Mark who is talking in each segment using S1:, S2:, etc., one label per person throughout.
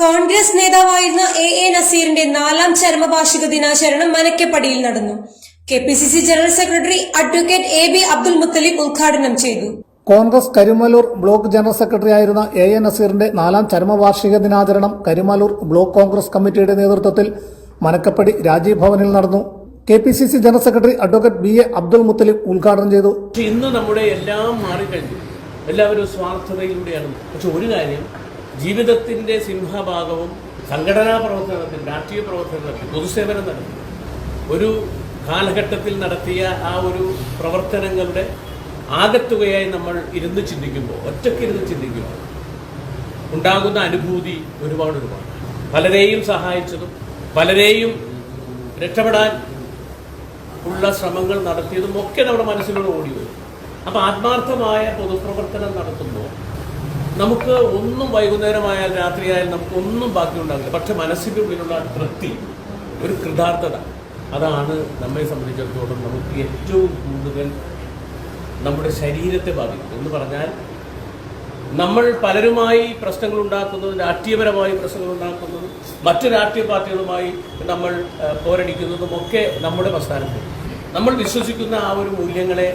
S1: കോൺഗ്രസ് നേതാവായിരുന്ന A A നസീറിന്റെ നാലാം ചരമവാർഷിക ദിനാചരണം മനക്കപ്പടിയിൽ നടന്നു. K P C C general secretary advocate A B Abdul Muthalib ഉദ്ഘാടനം ചെയ്തു.
S2: Congress Karumalloor block general secretary ആയിരുന്ന എ എ നസീറിന്റെ നാലാം ചരമവാർഷിക ദിനാചരണം കരുമലൂർ ബ്ലോക്ക് കോൺഗ്രസ് കമ്മിറ്റിയുടെ നേതൃത്വത്തിൽ മനക്കപ്പടി രാജീവ് ഭവനിൽ നടന്നു. K P C C general secretary advocate B A Abdul Muthalib ഉദ്ഘാടനം ചെയ്തു.
S3: ഇന്ന് നമ്മുടെ എല്ലാം മാറിക്കഴിഞ്ഞു. എല്ലാവരും സ്വാർത്ഥതയിലൂടെയാണ്. പക്ഷെ ഒരു കാര്യം ജീവിതത്തിന്റെ സിംഹഭാഗവും സംഘടനാ പ്രവർത്തനത്തിൽ രാഷ്ട്രീയ പ്രവർത്തനത്തിൽ പൊതുസേവനം നടത്തി. ഒരു കാലഘട്ടത്തിൽ നടത്തിയ ആ ഒരു പ്രവർത്തനങ്ങളുടെ ആകത്തുകയായി നമ്മൾ ഇരുന്ന് ചിന്തിക്കുമ്പോൾ ഒറ്റയ്ക്ക് ഇരുന്ന് ചിന്തിക്കുമ്പോൾ ഉണ്ടാകുന്ന അനുഭൂതി ഒരുപാട് ഒരുപാട്. പലരെയും സഹായിച്ചതും പലരെയും രക്ഷപ്പെടാൻ ഉള്ള ശ്രമങ്ങൾ നടത്തിയതും ഒക്കെ നമ്മുടെ മനസ്സിലൂടെ ഓടി വരും. അപ്പം ആത്മാർത്ഥമായ പൊതുപ്രവർത്തനം നടത്തുമ്പോൾ നമുക്ക് ഒന്നും വൈകുന്നേരമായാൽ രാത്രിയായാൽ നമുക്ക് ഒന്നും ബാക്കി ഉണ്ടാകില്ല പക്ഷെ മനസ്സിന്റെ ഉള്ളിലുള്ള തൃപ്തി ഒരു കൃതാർത്ഥത അതാണ് നമ്മെ സംബന്ധിച്ചിടത്തോളം നമുക്ക് ഏറ്റവും കൂടുതൽ നമ്മുടെ ശരീരത്തെ ബാധിക്കും. എന്ന് പറഞ്ഞാൽ നമ്മൾ പലരുമായി പ്രശ്നങ്ങൾ ഉണ്ടാക്കുന്നത് രാഷ്ട്രീയപരമായി പ്രശ്നങ്ങൾ ഉണ്ടാക്കുന്നതും മറ്റു രാഷ്ട്രീയ പാർട്ടികളുമായി നമ്മൾ പോരടിക്കുന്നതും ഒക്കെ നമ്മുടെ പ്രസ്ഥാനത്തിൽ. നമ്മൾ വിശ്വസിക്കുന്ന ആ ഒരു മൂല്യങ്ങളെ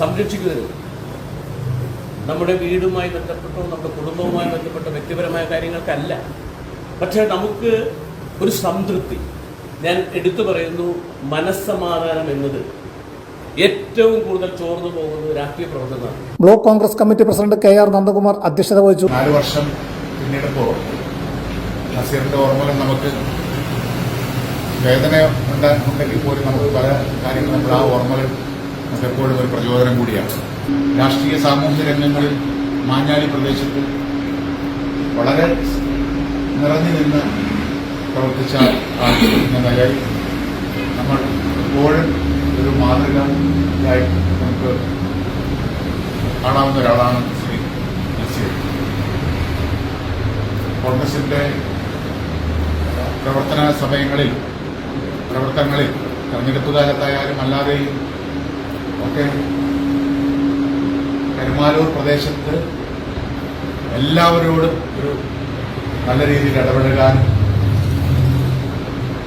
S3: സംരക്ഷിക്കുന്നതിന് നമ്മുടെ വീടുമായി ബന്ധപ്പെട്ടോ നമ്മുടെ കുടുംബവുമായി ബന്ധപ്പെട്ട വ്യക്തിപരമായ കാര്യങ്ങൾക്കല്ല. പക്ഷേ നമുക്ക് ഒരു സംതൃപ്തി. ഞാൻ എടുത്തു പറയുന്നു മനസ്സമാധാനം എന്നത് ഏറ്റവും കൂടുതൽ ചോർന്നു പോകുന്നത് രാഷ്ട്രീയ പ്രവർത്തനമാണ്.
S2: Block Congress committee president K R Nandakumar അധ്യക്ഷത വഹിച്ചു.
S4: നാല് വർഷം പിന്നിടുമ്പോൾ നസീറിന്റെ ഓർമ്മകൾ നമുക്ക് വേദന ഉണ്ടാ- ഉണ്ടെങ്കിൽ പോലും നമുക്ക് പല കാര്യങ്ങളും നമ്മൾ ആ ഓർമ്മകൾ നമുക്ക് എപ്പോഴും ഒരു പ്രചോദനം കൂടിയാണ്. രാഷ്ട്രീയ സാമൂഹ്യ രംഗങ്ങളിൽ മാഞ്ഞാലി പ്രദേശത്ത് വളരെ നിറഞ്ഞു നിന്ന് പ്രവർത്തിച്ച ആൾ എന്ന നമ്മൾ എപ്പോഴും ഒരു മാതൃകയായി നമുക്ക് കാണാവുന്ന ഒരാളാണ് ശ്രീ നസീർ കോൺഗ്രസിന്റെ പ്രവർത്തന സമയങ്ങളിൽ പ്രവർത്തനങ്ങളിൽ തെരഞ്ഞെടുപ്പ് കാലത്തായാലും അല്ലാതെയും ഒക്കെ കരുമാലൂർ പ്രദേശത്ത് എല്ലാവരോടും ഒരു നല്ല രീതിയിൽ ഇടപെടുകാൻ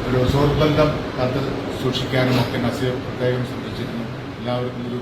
S4: ഒരു സുഹൃത്ബന്ധം കാത്ത് സൂക്ഷിക്കാനും ഒക്കെ നസീർ പ്രത്യേകം ശ്രദ്ധിച്ചിരുന്നു. എല്ലാവർക്കും ഒരു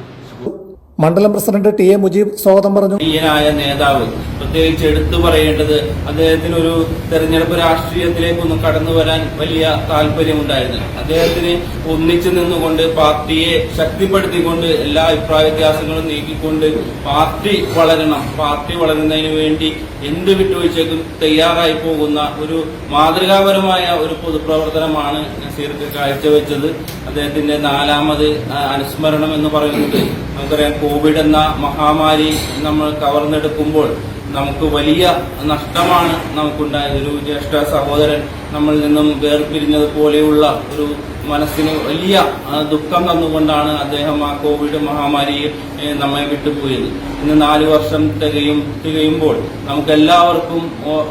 S2: മണ്ഡലം പ്രസിഡന്റ് ടി എ മുജീബ് സ്വാഗതം പറഞ്ഞു.
S5: പ്രിയനായ നേതാവ് പ്രത്യേകിച്ച് എടുത്തു പറയേണ്ടത് അദ്ദേഹത്തിന് ഒരു തെരഞ്ഞെടുപ്പ് രാഷ്ട്രീയത്തിലേക്കൊന്ന് കടന്നു വരാൻ വലിയ താല്പര്യമുണ്ടായിരുന്നു. അദ്ദേഹത്തിന് ഒന്നിച്ചു നിന്നുകൊണ്ട് പാർട്ടിയെ ശക്തിപ്പെടുത്തിക്കൊണ്ട് എല്ലാ അഭിപ്രായ വ്യത്യാസങ്ങളും നീക്കിക്കൊണ്ട് പാർട്ടി വളരണം. പാർട്ടി വളരുന്നതിന് വേണ്ടി എന്ത് വിട്ടുവീഴ്ചയ്ക്കും തയ്യാറായി പോകുന്ന ഒരു മാതൃകാപരമായ ഒരു പൊതുപ്രവർത്തനമാണ് നസീർക്ക് കാഴ്ചവെച്ചത്. അദ്ദേഹത്തിന്റെ നാലാമത് അനുസ്മരണം എന്ന് പറയുന്നത് നമുക്കറിയാം. കോവിഡ് എന്ന മഹാമാരി നമ്മൾ കവർന്നെടുക്കുമ്പോൾ നമുക്ക് വലിയ നഷ്ടമാണ് നമുക്കുണ്ടായത്. ഒരു ജ്യേഷ്ഠ സഹോദരൻ നമ്മളിൽ നിന്നും വേർപിരിഞ്ഞത് പോലെയുള്ള ഒരു മനസ്സിന് വലിയ ദുഃഖം തന്നുകൊണ്ടാണ് അദ്ദേഹം ആ കോവിഡ് മഹാമാരിയെ നമ്മെ വിട്ടുപോയത്. ഇന്ന് നാല് വർഷം തികയും തികയുമ്പോൾ നമുക്ക് എല്ലാവർക്കും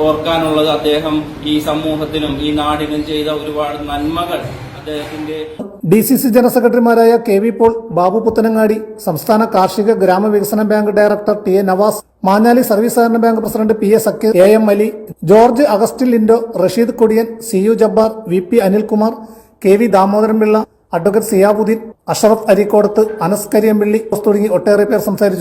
S5: ഓർക്കാനുള്ളത് അദ്ദേഹം ഈ സമൂഹത്തിനും ഈ നാടിനും ചെയ്ത ഒരുപാട് നന്മകൾ അദ്ദേഹത്തിന്റെ
S2: ഡി സി സി ജനറൽ സെക്രട്ടറിമാരായ കെ വി പോൾ ബാബു പുത്തനങ്ങാടി സംസ്ഥാന കാർഷിക ഗ്രാമവികസന bank director T A Navas Manjali service സഹകരണ ബാങ്ക് പ്രസിഡന്റ് പി എ സഖ്യ A M Ali George Augustine Lindo Rasheed Kodiyan C U Jabbar V P Anilkumar K V Damodaran Pillai advocate Siyabuddeen Ashraf Arikkodath Anas Kariyampilly തുടങ്ങി ഒട്ടേറെ പേർ സംസാരിച്ചു.